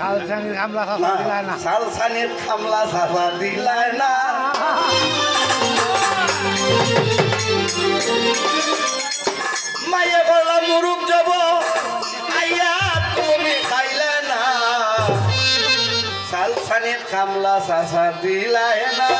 সালসানির খামলা সাফা দিলায় না। সালসানির খামলা সাফা দিলায় না। মাইয়া বললা মুরুব যাব আইয়া তুমি খাইলে না। সালসানির খামলা সাফা দিলায় না।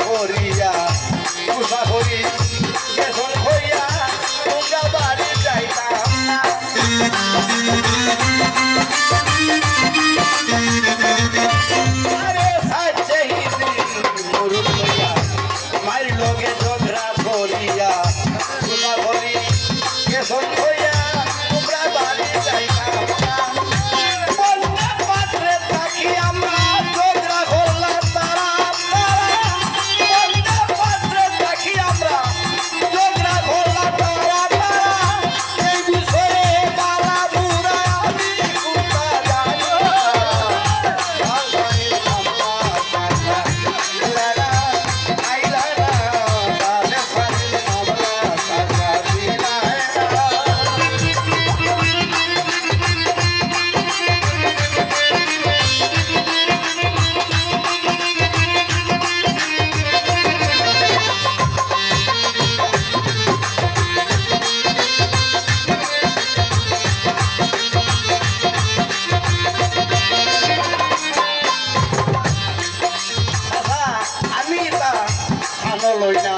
করিয়া লই না